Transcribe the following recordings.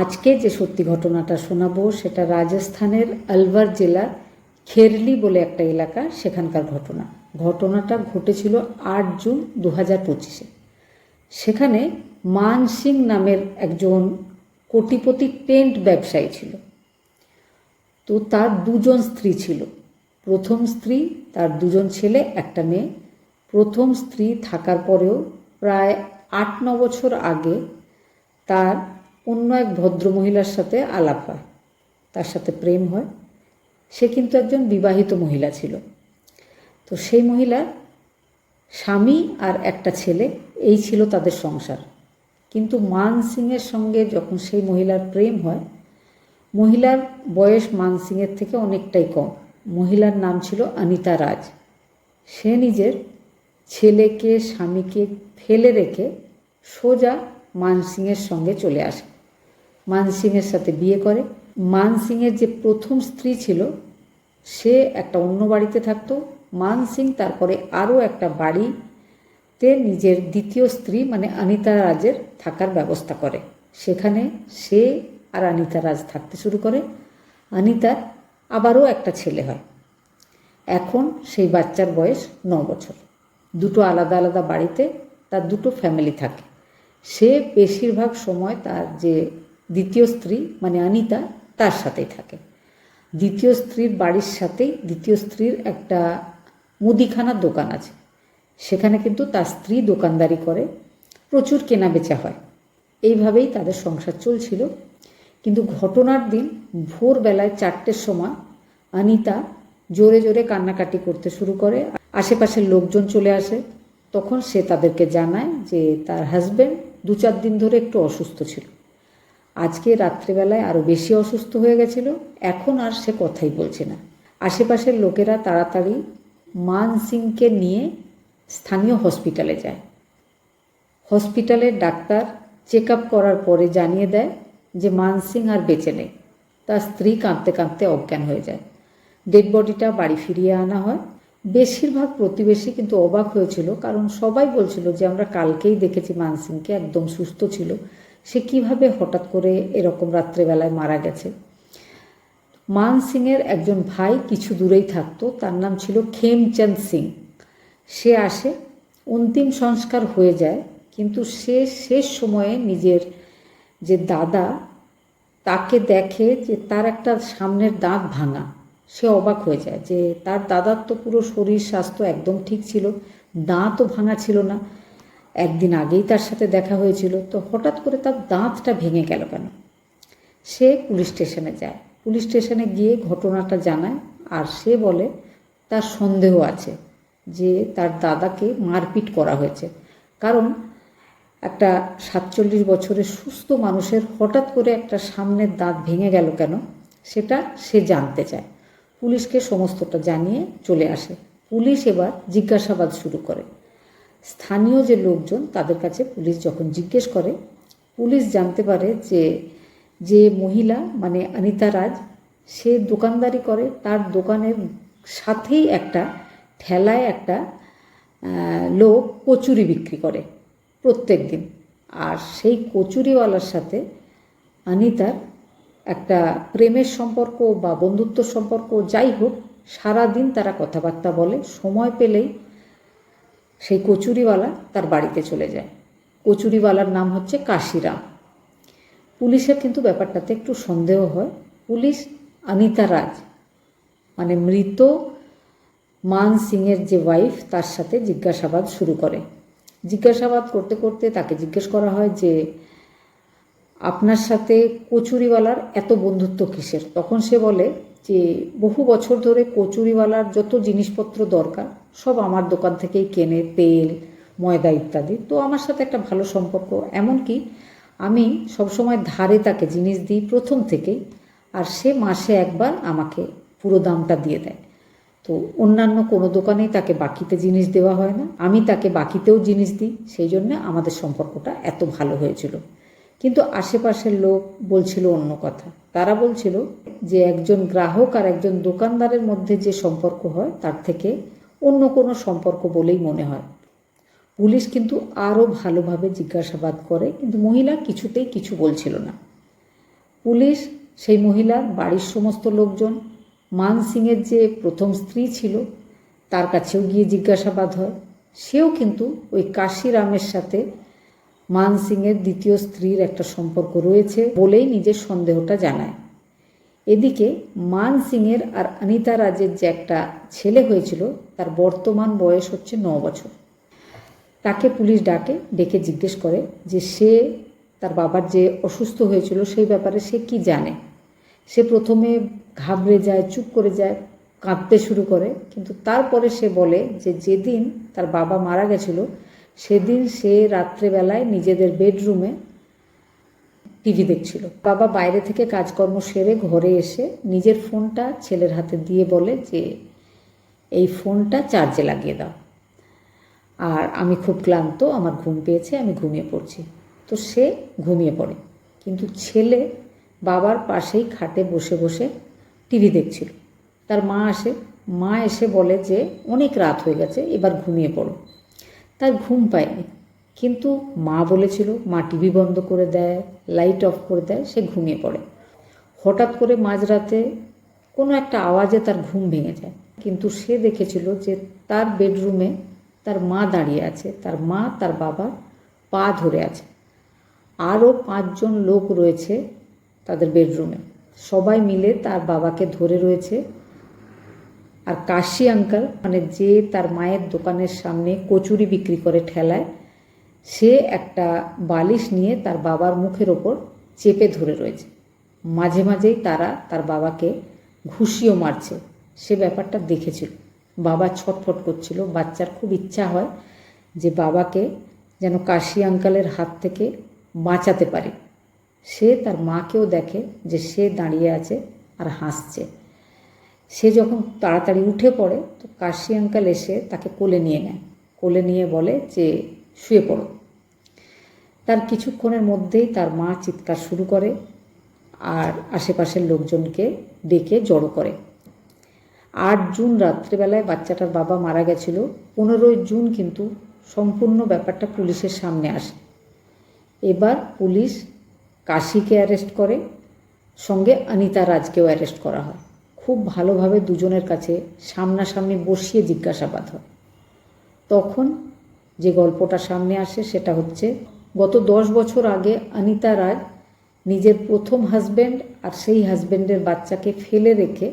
আজকে যে সত্যি ঘটনাটা শোনাবো, সেটা রাজস্থানের আলওয়ার জেলার খেরলি বলে একটা এলাকা, সেখানকার ঘটনা। ঘটনাটা ঘটেছিল আট জুন দু হাজার পঁচিশে। সেখানে মান সিং নামের একজন কোটিপতি টেন্ট ব্যবসায়ী ছিল। তো তার দুজন স্ত্রী ছিল। প্রথম স্ত্রী, তার দুজন ছেলে, একটা মেয়ে। প্রথম স্ত্রী থাকার পরেও প্রায় আট ন বছর আগে তার অন্য এক ভদ্রমহিলার সাথে আলাপ হয়। তার সাথে প্রেম হয়। সে কিন্তু একজন বিবাহিত মহিলা ছিল। তো সেই মহিলার স্বামী আর একটা ছেলে, এই ছিল তাদের সংসার। কিন্তু মান সিংয়ের সঙ্গে যখন সেই মহিলার প্রেম হয়, মহিলার বয়স মান সিংয়ের থেকে অনেকটাই কম। মহিলার নাম ছিল অনিতা রাজ। সে নিজের ছেলেকে, স্বামীকে ফেলে রেখে সোজা মান সিংয়ের সঙ্গে চলে আসে। মান সিংয়ের সাথে বিয়ে করে। মানসিংয়ের যে প্রথম স্ত্রী ছিল, সে একটা অন্য বাড়িতে থাকতো। মানসিং তারপরে আরও একটা বাড়িতে নিজের দ্বিতীয় স্ত্রী মানে অনিতা রাজের থাকার ব্যবস্থা করে। সেখানে সে আর অনিতা রাজ থাকতে শুরু করে। অনিতার আবারও একটা ছেলে হয়। এখন সেই বাচ্চার বয়স ন বছর। দুটো আলাদা আলাদা বাড়িতে তার দুটো ফ্যামিলি থাকে। সে বেশিরভাগ সময় তার যে দ্বিতীয় স্ত্রী মানে অনিতা তার সাথেই থাকে। দ্বিতীয় স্ত্রীর বাড়ির সাথেই দ্বিতীয় স্ত্রীর একটা মুদিখানার দোকান আছে। সেখানে কিন্তু তার স্ত্রী দোকানদারি করে, প্রচুর কেনা বেচা হয়। এইভাবেই তাদের সংসার চলছিল। কিন্তু ঘটনার দিন ভোরবেলায় চারটের সময় অনিতা জোরে জোরে কান্নাকাটি করতে শুরু করে। আশেপাশের লোকজন চলে আসে। তখন সে তাদেরকে জানায় যে তার হাজব্যান্ড দু চার দিন ধরে একটু অসুস্থ ছিল। আজকে রাত্রেবেলায় আরও বেশি অসুস্থ হয়ে গেছিল, এখন আর সে কথাই বলছে না। আশেপাশের লোকেরা তাড়াতাড়ি মান সিংকে নিয়ে স্থানীয় হসপিটালে যায়। হসপিটালের ডাক্তার চেক আপ করার পরে জানিয়ে দেয় যে মান সিং আর বেঁচে নেই। তার স্ত্রী কাঁদতে কাঁদতে অজ্ঞান হয়ে যায়। ডেড বডিটা বাড়ি ফিরিয়ে আনা হয়। বেশিরভাগ প্রতিবেশী কিন্তু অবাক হয়েছিল, কারণ সবাই বলছিল যে আমরা কালকেই দেখেছি মান সিংকে একদম সুস্থ ছিল। সে কীভাবে হঠাৎ করে এরকম রাত্রেবেলায় মারা গেছে? মান সিংয়ের একজন ভাই কিছু দূরেই থাকতো, তার নাম ছিল খেমচন্দ সিং। সে আসে, অন্তিম সংস্কার হয়ে যায়, কিন্তু সে শেষ সময়ে নিজের যে দাদা, তাকে দেখে যে তার একটা সামনের দাঁত ভাঙা। সে অবাক হয়ে যায় যে তার দাদার তো পুরো শরীর, স্বাস্থ্য একদম ঠিক ছিল, দাঁতও ভাঙা ছিল না। একদিন আগেই তার সাথে দেখা হয়েছিল, তো হঠাৎ করে তার দাঁতটা ভেঙে গেল কেন? সে পুলিশ স্টেশনে যায়। পুলিশ স্টেশনে গিয়ে ঘটনাটা জানায় আর সে বলে, তার সন্দেহ আছে যে তার দাদাকে মারপিট করা হয়েছে। কারণ একটা সাতচল্লিশ বছরের সুস্থ মানুষের হঠাৎ করে একটা সামনের দাঁত ভেঙে গেল কেন, সেটা সে জানতে চায়। পুলিশকে সমস্তটা জানিয়ে চলে আসে। পুলিশ এবার জিজ্ঞাসাবাদ শুরু করে। স্থানীয় যে লোকজন তাদের কাছে পুলিশ যখন জিজ্ঞেস করে, পুলিশ জানতে পারে যে যে মহিলা মানে অনিতা রাজ, সে দোকানদারি করে, তার দোকানের সাথেই একটা ঠেলায় একটা লোক কচুরি বিক্রি করে প্রত্যেক দিন আর সেই কচুরিওয়ালার সাথে অনিতার একটা প্রেমের সম্পর্ক বা বন্ধুত্ব সম্পর্ক যাই হোক, সারাদিন তারা কথাবার্তা বলে, সময় পেলেই সেই কচুরিওয়ালা তার বাড়িতে চলে যায়। কচুরিওয়ালার নাম হচ্ছে কাশিরাম। পুলিশের কিন্তু ব্যাপারটাতে একটু সন্দেহ হয়। পুলিশ অনিতা রাজ মানে মৃত মান সিংয়ের যে ওয়াইফ তার সাথে জিজ্ঞাসাবাদ শুরু করে। জিজ্ঞাসাবাদ করতে করতে তাকে জিজ্ঞেস করা হয় যে, আপনার সাথে কচুরিওয়ালার এত বন্ধুত্ব কিসের? তখন সে বলে যে, বহু বছর ধরে কচুরিওয়ালার যত জিনিসপত্র দরকার সব আমার দোকান থেকেই কেনে, তেল, ময়দা ইত্যাদি। তো আমার সাথে একটা ভালো সম্পর্ক। এমনকি আমি সবসময় ধারে তাকে জিনিস দিই প্রথম থেকেই, আর সে মাসে একবার আমাকে পুরো দামটা দিয়ে দেয়। তো অন্যান্য কোনো দোকানেই তাকে বাকিতে জিনিস দেওয়া হয় না। আমি তাকে বাকিতেও জিনিস দিই। সেই জন্য আমাদের সম্পর্কটা এত ভালো হয়েছিল। কিন্তু আশেপাশের লোক বলছিল অন্য কথা। তারা বলছিল যে একজন গ্রাহক আর একজন দোকানদারের মধ্যে যে সম্পর্ক হয়, তার থেকে অন্য কোনো সম্পর্ক বলেই মনে হয়। পুলিশ কিন্তু আরও ভালোভাবে জিজ্ঞাসাবাদ করে, কিন্তু মহিলা কিছুতেই কিছু বলছিল না। পুলিশ, সেই মহিলার বাড়ির সমস্ত লোকজন, মান সিংয়ের যে প্রথম স্ত্রী ছিল, তার কাছেও গিয়ে জিজ্ঞাসাবাদ হয়। সেও কিন্তু ওই কাশিরামের সাথে মান সিংয়ের দ্বিতীয় স্ত্রীর একটা সম্পর্ক রয়েছে বলেই নিজের সন্দেহটা জানায়। এদিকে মান সিংয়ের আর অনিতা রাজের যে একটা ছেলে হয়েছিল, তার বর্তমান বয়স হচ্ছে ন বছর। তাকে পুলিশ ডাকে, ডেকে জিজ্ঞেস করে যে সে, তার বাবার যে অসুস্থ হয়েছিল সেই ব্যাপারে সে কি জানে? সে প্রথমে ঘাবড়ে যায়, চুপ করে যায়, কাঁদতে শুরু করে। কিন্তু তারপরে সে বলে যে যেদিন তার বাবা মারা গেছিল, সেদিন সে রাত্রেবেলায় নিজেদের বেডরুমে টিভি দেখছিল। বাবা বাইরে থেকে কাজকর্ম সেরে ঘরে এসে নিজের ফোনটা ছেলের হাতে দিয়ে বলে যে, এই ফোনটা চার্জে লাগিয়ে দাও। আর আমি খুব ক্লান্ত, আমার ঘুম পেয়েছে, আমি ঘুমিয়ে পড়ছি। তো সে ঘুমিয়ে পড়ে। কিন্তু ছেলে বাবার পাশেই খাটে বসে বসে টিভি দেখছিল। তার মা আসে, মা এসে বলে যে, অনেক রাত হয়ে গেছে, এবার ঘুমিয়ে পড়ো। তার ঘুম পায়নি। কিন্তু মা বলেছিল, মা টিভি বন্ধ করে দেয়, লাইট অফ করে দেয়, সে ঘুমিয়ে পড়ে। হঠাৎ করে মাঝরাতে কোনো একটা আওয়াজে তার ঘুম ভেঙে যায়। কিন্তু সে দেখেছিল যে তার বেডরুমে তার মা দাঁড়িয়ে আছে। তার মা, তার বাবা পা ধরে আছে। আরও পাঁচজন লোক রয়েছে তাদের বেডরুমে। সবাই মিলে তার বাবাকে ধরে রয়েছে। আর কাশি আঙ্কাল মানে যে তার মায়ের দোকানের সামনে কচুরি বিক্রি করে ঠেলায় সে একটা বালিশ নিয়ে তার বাবার মুখের ওপর চেপে ধরে রয়েছে। মাঝে মাঝেই তারা তার বাবাকে ঘুষিও মারছে। সে ব্যাপারটা দেখেছিল। বাবা ছটফট করছিল। বাচ্চার খুব ইচ্ছা হয় যে বাবাকে যেন কাশি আঙ্কালের হাত থেকে বাঁচাতে পারে। সে তার মাকেও দেখে যে সে দাঁড়িয়ে আছে আর হাসছে। সে যখন তাড়াতাড়ি উঠে পড়ে, তো কাশি আঙ্কাল এসে তাকে কোলে নিয়ে নেয়। কোলে নিয়ে বলে যে শুয়ে পড়ো। তার কিছুক্ষণের মধ্যেই তার মা চিৎকার শুরু করে আর আশেপাশের লোকজনকে ডেকে জড়ো করে। আট জুন রাত্রেবেলায় বাচ্চাটার বাবা মারা গেছিল। পনেরোই জুন কিন্তু সম্পূর্ণ ব্যাপারটা পুলিশের সামনে আসে। এবার পুলিশ কাশিকে অ্যারেস্ট করে, সঙ্গে অনিতা রাজকেও অ্যারেস্ট করা হয়। খুব ভালোভাবে দুজনের কাছে সামনাসামনি বসিয়ে জিজ্ঞাসাবাদ হয়। তখন যে গল্পটা সামনে আসে সেটা হচ্ছে, গত দশ বছর আগে অনিতা রায় নিজের প্রথম হাজব্যান্ড আর সেই হাজব্যান্ডের বাচ্চাকে ফেলে রেখে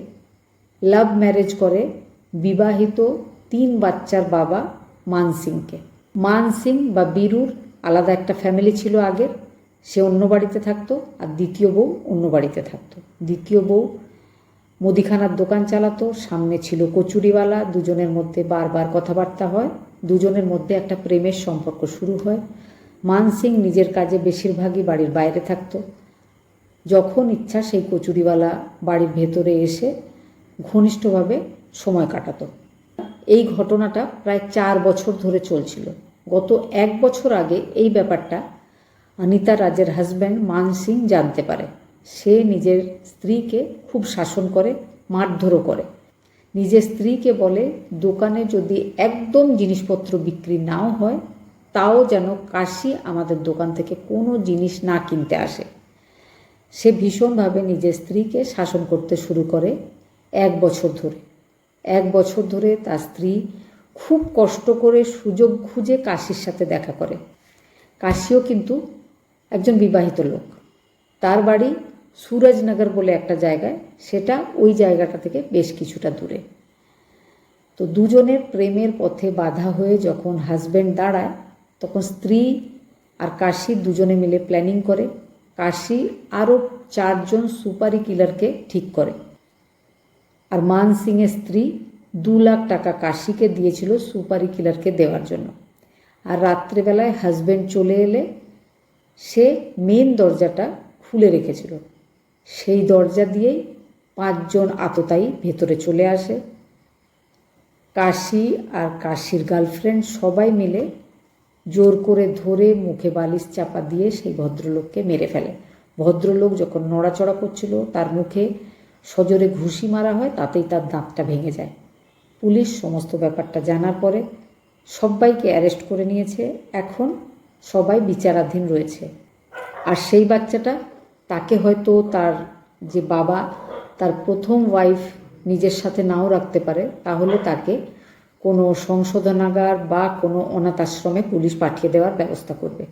লাভ ম্যারেজ করে বিবাহিত তিন বাচ্চার বাবা মান সিংকে। মান সিং বা বীরুর আলাদা একটা ফ্যামিলি ছিল আগের, সে অন্য বাড়িতে থাকতো আর দ্বিতীয় বউ অন্য বাড়িতে থাকতো। দ্বিতীয় বউ মুদিখানার দোকান চালাতো, সামনে ছিল কচুরিওয়ালা, দুজনের মধ্যে বারবার কথাবার্তা হয়। দুজনের মধ্যে একটা প্রেমের সম্পর্ক শুরু হয়। মান সিং নিজের কাজে বেশিরভাগই বাড়ির বাইরে থাকতো। যখন ইচ্ছা সেই কচুরিওয়ালা বাড়ির ভেতরে এসে ঘনিষ্ঠভাবে সময় কাটাতো। এই ঘটনাটা প্রায় চার বছর ধরে চলছিল। গত এক বছর আগে এই ব্যাপারটা অনিতা রাজের হাজব্যান্ড মান সিং জানতে পারে। সে নিজের স্ত্রীকে খুব শাসন করে, মারধরও করে। নিজের স্ত্রীকে বলে, দোকানে যদি একদম জিনিসপত্র বিক্রি নাও হয়, তাও যেন কাশি আমাদের দোকান থেকে কোনো জিনিস না কিনতে আসে। সে ভীষণভাবে নিজের স্ত্রীকে শাসন করতে শুরু করে এক বছর ধরে। এক বছর ধরে তার স্ত্রী খুব কষ্ট করে সুযোগ খুঁজে কাশির সাথে দেখা করে। কাশিও কিন্তু একজন বিবাহিত লোক। তার বাড়ি সুরজনগর বলে একটা জায়গায়, সেটা ওই জায়গাটা থেকে বেশ কিছুটা দূরে। তো দুজনের প্রেমের পথে বাধা হয়ে যখন হাজব্যান্ড দাঁড়ায়, তখন স্ত্রী আর কাশি দুজনে মিলে প্ল্যানিং করে। কাশি আরও চারজন সুপারি কিলারকে ঠিক করে। আর মান সিংয়ের স্ত্রী দু লাখ টাকা কাশিকে দিয়েছিল সুপারি কিলারকে দেওয়ার জন্য। আর রাত্রেবেলায় হাজব্যান্ড চলে এলে সে মেন দরজাটা খুলে রেখেছিল। সেই দরজা দিয়েই পাঁচজন আততায়ী ভেতরে চলে আসে। কাশি আর কাশির গার্লফ্রেন্ড সবাই মিলে জোর করে ধরে মুখে বালিশ চাপা দিয়ে সেই ভদ্রলোককে মেরে ফেলে। ভদ্রলোক যখন নড়াচড়া করছিল, তার মুখে সজোরে ঘুষি মারা হয়, তাতেই তার দাঁতটা ভেঙে যায়। পুলিশ সমস্ত ব্যাপারটা জানার পরে সবাইকে অ্যারেস্ট করে নিয়েছে। এখন সবাই বিচারাধীন রয়েছে। আর সেই বাচ্চাটা তাকে হয়তো তার যে বাবা, তার প্রথম ওয়াইফ নিজের সাথে নাও রাখতে পারে, তাহলে তাকে কোনো সংশোধনাগার বা কোনো অনাথ আশ্রমে পুলিশ পাঠিয়ে দেওয়ার ব্যবস্থা করবে।